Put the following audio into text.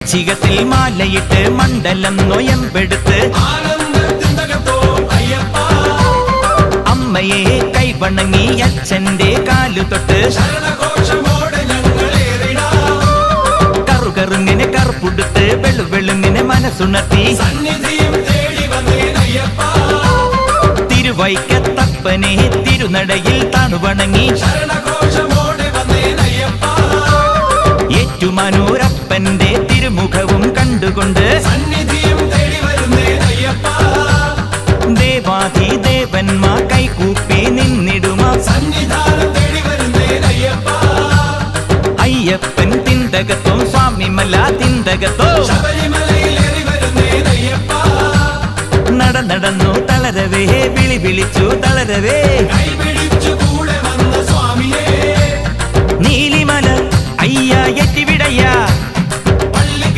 ചികത്തിൽ മാലയിട്ട് മണ്ഡലം നൊയമ്പെടുത്ത് അമ്മയെ കൈവണങ്ങി അച്ഛന്റെ കാലു തൊട്ട് കറുകറുങ്ങിനെ കറുപ്പുടുത്ത് വെളുവെളുങ്ങിനെ മനസ്സുണർത്തി തിരുവൈക്കത്തപ്പനെ തിരുനടയിൽ തണുവണങ്ങി ഏറ്റുമാനൂരപ്പന്റെ അയ്യപ്പൻ തിന്തകത്തോ സ്വാമിമല തിന്തകത്തോ. നട നടന്നു തളരവേ വിളി വിളിച്ചു തളരവേ.